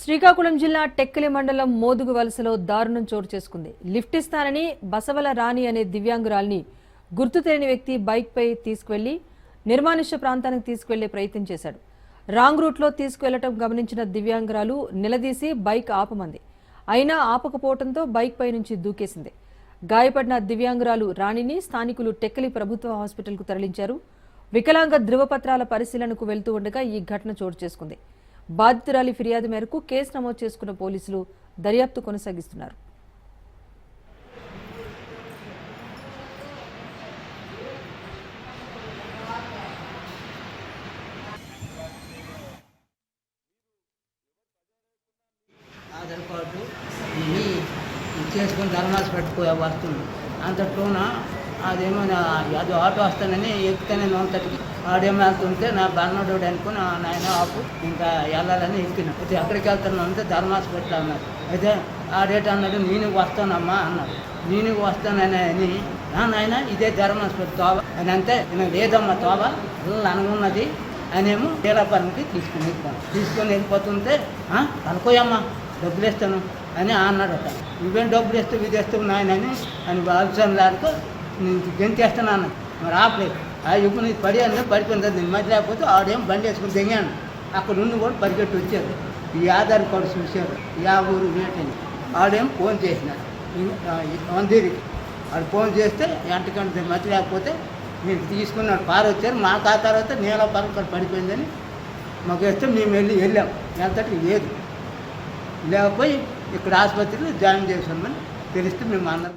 శ్రీకాకుళం జిల్లా టెక్కలి మండలం మోదుగు వలసలో దారుణం చోటు చేసుకుంది. లిఫ్ట్ ఇస్తానని బసవల రాణి అనే దివ్యాంగురాల్ని గుర్తు తెలియని వ్యక్తి బైక్పై తీసుకువెళ్ళి నిర్మానుష్య ప్రాంతానికి తీసుకువెళ్ళే ప్రయత్నం చేశాడు. రాంగ్ రూట్లో తీసుకువెళ్ళటం గమనించిన దివ్యాంగురాలు నిలదీసి బైక్ ఆపమంది. అయినా ఆపకపోవడంతో బైక్పై నుంచి దూకేసింది. గాయపడిన దివ్యాంగురాలు రాణిని స్థానికులు టెక్కలి ప్రభుత్వ హాస్పిటల్కు తరలించారు. వికలాంగ ధృవపత్రాల పరిశీలనకు వెళ్తూ ఉండగా ఈ ఘటన చోటు చేసుకుంది. బాధితురాలి ఫిర్యాదు మేరకు కేసు నమోదు చేసుకున్న పోలీసులు దర్యాప్తు కొనసాగిస్తున్నారు. ఆధార్ కార్డు ఇవి చేసుకొని పెట్టుకో వస్తుంది అంతట్లోన అదేమో యాదో అది ఆటో వస్తానని ఎక్కితేనే నొంతటికి ఆడేమో వెళ్తుంటే నా బన్నోడు అనుకుని "ఆ, నాయన ఆపు ఇంకా వెళ్ళాలని ఎక్కిన. అయితే ఎక్కడికి వెళ్తున్నావు అంటే ధర్మాసుపత్రి అన్నారు అయితే ఆడేట అన్నాడు నేను వస్తానమ్మా అన్నాడు. నేను వస్తానని అని నాయన ఇదే ధర్మాసుపత్రి తోవ. అని అంటే "నేను లేదమ్మా తోవ అనుకున్నది అనేమో నీలాపురంకి తీసుకుని వెళ్ళిపోయాను తీసుకొని వెళ్ళిపోతుంటే "ఆ, అనుకోయమ్మా డబ్బులు ఇస్తాను. అని అన్నాడు అట నువ్వేం డబ్బులు ఇస్తావు ఇది ఇస్తావు అని అని ఆలోచన లేకపోతే నేను గెంతేస్తాను అన్నాడు. మరి ఆపలేదు ఇప్పుడు నీకు పడి అన్న పడిపోయింది నేను మధ్య లేకపోతే ఆడేం బండి వేసుకుని దిగాను. అక్కడ నుండి కూడా పరిగెట్టి వచ్చారు. ఈ ఆధార్ కార్డు చూశారు. యా ఊరు వేటని ఆడేం ఫోన్ చేసినాడు వందేరికి. వాడు ఫోన్ చేస్తే ఎంటకంటే మధ్య లేకపోతే మీరు తీసుకున్నాడు కారు వచ్చారు. మా కారు తర్వాత నేల పరక పడిపోయిందని మాకు వేస్తే మేము వెళ్ళి వెళ్ళాం. ఎంతటి లేదు. లేకపోయి ఇక్కడ ఆసుపత్రిలో జాయిన్ చేసామని తెలిస్తే మేము అందరం